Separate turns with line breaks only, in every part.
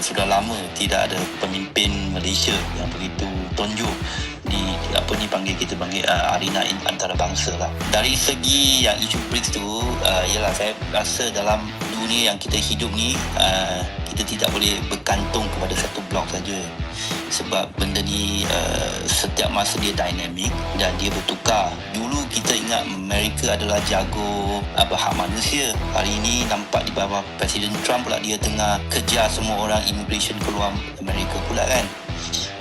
sudah lama tidak ada pemimpin Malaysia yang begitu tonjok di apa ni panggil kita panggil uh, arena antarabangsa lah. Dari segi yang isu BRICS tu, uh, ialah saya rasa dalam dunia yang kita hidup ni uh, kita tidak boleh bergantung kepada satu blok saja. Sebab benda ni uh, setiap masa dia dinamik dan dia bertukar. Dulu kita ingat Amerika adalah jago apa hak manusia. Hari ini nampak di bawah Presiden Trump pula dia tengah kejar semua orang immigration keluar Amerika pula kan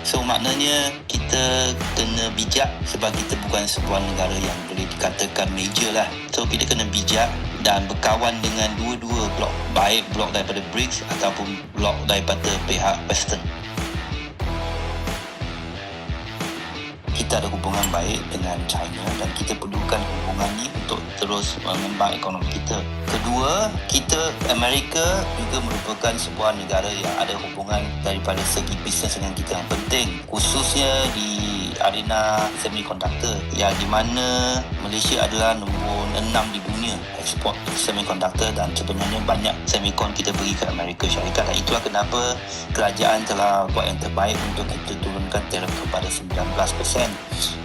So maknanya kita kena bijak sebab kita bukan sebuah negara yang boleh dikatakan major lah. So kita kena bijak dan berkawan dengan dua-dua blok. Baik blok daripada BRICS ataupun blok daripada pihak Western. kita ada hubungan baik dengan China dan kita perlukan hubungan ni untuk terus mengembang ekonomi kita. Kedua, kita Amerika juga merupakan sebuah negara yang ada hubungan daripada segi bisnes dengan kita yang penting khususnya di arena semiconductor yang di mana Malaysia adalah nombor 6 di dunia ekspor semiconductor dan sebenarnya banyak semicon kita beri ke Amerika Syarikat dan itulah kenapa kerajaan telah buat yang terbaik untuk kita turunkan tarif kepada 19%.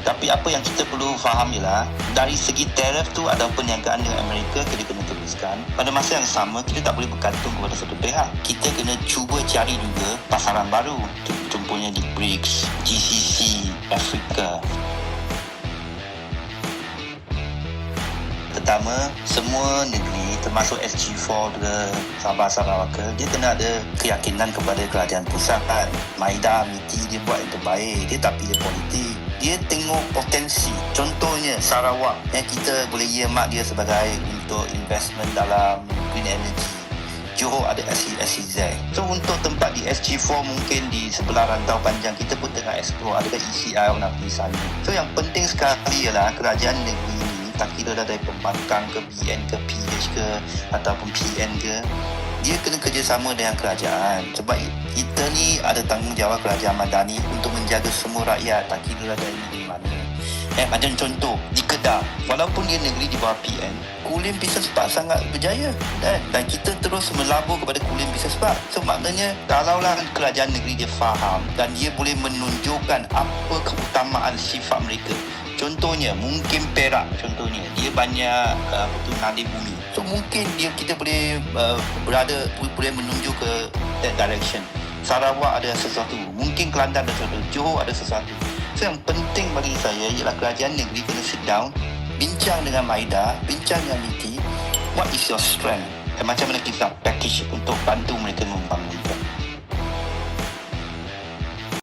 Tapi apa yang kita perlu faham ialah dari segi tarif tu ada perniagaan dengan Amerika kita kena teruskan. Pada masa yang sama kita tak boleh bergantung kepada satu pihak. Kita kena cuba cari juga pasaran baru. Contohnya di BRICS, GCC, Afrika. Pertama, semua negeri termasuk SG4 ke Sabah Sarawak ke, dia kena ada keyakinan kepada kerajaan pusat kan. Maida, MITI dia buat yang terbaik. Dia tak pilih politik. Dia tengok potensi. Contohnya Sarawak yang kita boleh earmark dia sebagai untuk investment dalam green energy Ada SEZ. So untuk tempat di SG4 mungkin di sebelah rantau panjang kita pun tengah explore. Adakah ECI nak pergi sana. So yang penting sekali ialah kerajaan negeri ini tak kira dah dari pembangkang ke BN ke PH ke ataupun PN ke dia kena kerjasama dengan kerajaan. Sebab kita ni ada tanggungjawab kerajaan madani untuk menjaga semua rakyat tak kira dari negeri mana. Eh, macam contoh, di Kedah, walaupun dia negeri di bawah PN, Kulim Business Park sangat berjaya dan, dan kita terus melabur kepada Kulim Business Park. So maknanya, kalaulah kerajaan negeri dia faham dan dia boleh menunjukkan apa keutamaan sifat mereka. Contohnya, mungkin Perak contohnya, dia banyak uh, apa tu, nadi bumi. So mungkin dia kita boleh uh, berada, boleh menunjuk ke that direction. Sarawak ada sesuatu, mungkin Kelantan ada sesuatu, Johor ada sesuatu. So yang penting bagi saya ialah kerajaan negeri kena sit down, bincang dengan Maida, bincang dengan MITI, what is your strength? Macam mana kita package untuk bantu mereka membangun